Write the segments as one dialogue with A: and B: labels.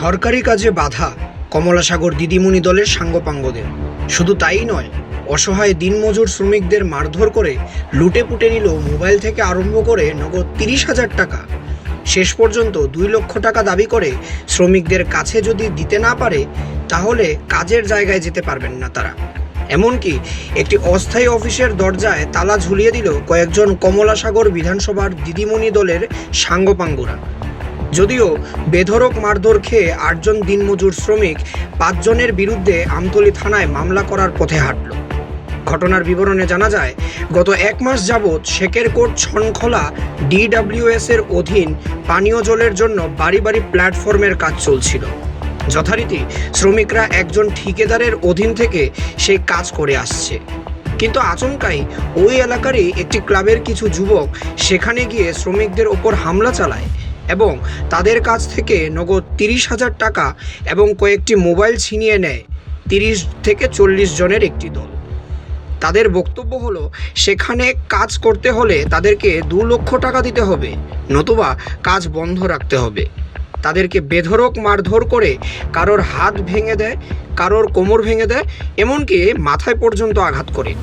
A: সরকারি কাজে বাধা কমলাসাগর দিদিমণি দলের সাঙ্গপাঙ্গদের। শুধু তাই নয়, অসহায় দিনমজুর শ্রমিকদের মারধর করে লুটে পুটে নিল মোবাইল থেকে আরম্ভ করে নগদ তিরিশ হাজার টাকা। শেষ পর্যন্ত দুই লক্ষ টাকা দাবি করে শ্রমিকদের কাছে যদি দিতে না পারে, তাহলে কাজের জায়গায় যেতে পারবেন না তারা। এমনকি একটি অস্থায়ী অফিসের দরজায় তালা ঝুলিয়ে দিল কয়েকজন কমলাসাগর বিধানসভার দিদিমণি দলের সাঙ্গপাঙ্গরা। যদিও বেধরক মারধর খেয়ে আটজন দিনমজুর শ্রমিক পাঁচজনের বিরুদ্ধে আমতলী থানায় মামলা করার পথে হাঁটল। ঘটনার বিবরণে জানা যায়, গত এক মাস যাবৎ শেকেরকোট ছনখোলা ডিডাব্লিউএস এর অধীন পানীয় জলের জন্য বাড়ি বাড়ি প্ল্যাটফর্মের কাজ চলছিল। যথারীতি শ্রমিকরা একজন ঠিকাদারের অধীন থেকে সেই কাজ করে আসছে। কিন্তু আচমকাই ওই এলাকারই একটি ক্লাবের কিছু যুবক সেখানে গিয়ে শ্রমিকদের ওপর হামলা চালায়। এবং তাদের কাছ থেকে নগদ তিরিশ হাজার টাকা এবং কয়েকটি মোবাইল ছিনিয়ে নেয়। তিরিশ থেকে চল্লিশ জনের একটি দল। তাদের বক্তব্য হলো, সেখানে কাজ করতে হলে তাদেরকে দু লক্ষ টাকা দিতে হবে, নতুবা কাজ বন্ধ রাখতে হবে। তাদেরকে বেধরক মারধর করে কারোর হাত ভেঙে দেয়, কারোর কোমর ভেঙে দেয়, এমনকি মাথায় পর্যন্ত আঘাত করে।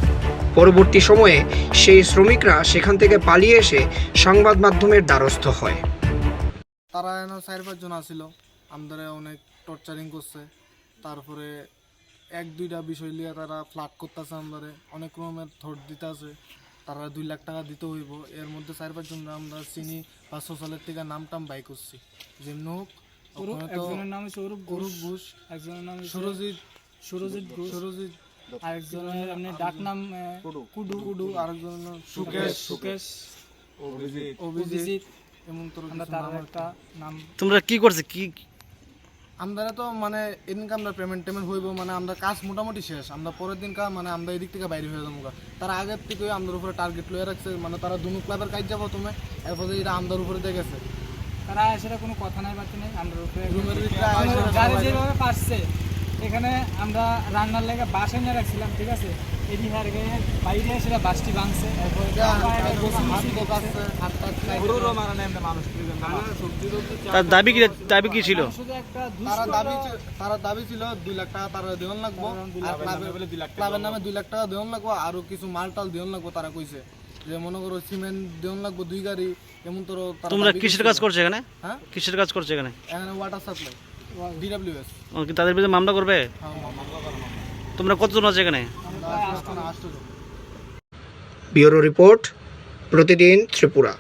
A: পরবর্তী সময়ে সেই শ্রমিকরা সেখান থেকে পালিয়ে এসে সংবাদ মাধ্যমের দ্বারস্থ হয়।
B: তারা এন চার পাঁচজন আসিল আমাদের অনেক টর্চারিং করছে। তারপরে এক দুইটা বিষয় নিয়ে তারা ফ্লাট করতেছে আমাদের। অনেক রকমের থট দিতে আছে তারা দুই লাখ টাকা দিতে হইব। এর মধ্যে চার পাঁচজন আমরা চিনি বা সোশ্যালের থেকে নাম টাম বাই করছি। যেমনি হোক
C: একজনের নাম হচ্ছে অরূপ
B: অরূপ
C: ঘোষ একজনের নাম
B: সুরজিৎ
C: সুরজিৎ ঘোষ।
B: সুরজিৎ
C: আরেকজনের আপনি ডাক নাম কুডু।
B: কুডু আরেকজন
C: সুকেশ
B: সুকেশ।
C: সুকেশ।
B: অভিজিৎ।
C: অভিজিৎ।
B: এমন তোর
C: আমরা তার একটা নাম
D: তোমরা কি করছে? কি
B: আমরা তো মানে এদিনকে আমরা পেমেন্ট টেমেন্ট হইব মানে আমরা কাজ মোটামুটি শেষ। আমরা পরের দিন কাজ মানে আমরা এদিক থেকে বাইরে হয়ে যাব। তারা আগের থেকে আমাদের উপরে টার্গেট লয়ে রাখছে মানে তারা দুনু ক্লাবের কাজ যাব তুমি এরপরে এটা আমাদের উপরে দেখেছে।
C: তারা সেটা কোনো কথা নাই বাকি নেই আমরা উপরে যেভাবে পারছে এখানে আমরা রান্নার লেগে বাস এনে রাখছিলাম ঠিক আছে? এদি হার বাইরে সেটা বাসটি ভাঙছে এরপরে
B: হাত দোকাচ্ছে হাত টাত
D: তার দাবি কি দাবি কি ছিল?
B: তারা দাবি তারা দাবি ছিল দুই লাখ টাকা তারা দেওয়ান লাগবো। আর ক্লাবের ক্লাবের নামে দুই লাখ টাকা দেওয়ান লাগবো। আরও কিছু মাল টাল দেওয়ান লাগবো তারা কইছে। যে মনে করো সিমেন্ট দেওয়ান লাগবো দুই গাড়ি এমন তোর
D: তোমরা কিসের কাজ করছ এখানে?
B: হ্যাঁ?
D: কিসের কাজ করছ এখানে?
B: এখানে ওয়াটার সাপ্লাই ডিডাব্লিউএস
D: ও, কি তাদের বিরুদ্ধে মামলা করবে?
B: হ্যাঁ।
D: তোমরা কতজন আছে এখানে?
A: ব্যুরো রিপোর্ট প্রতিদিন ত্রিপুরা।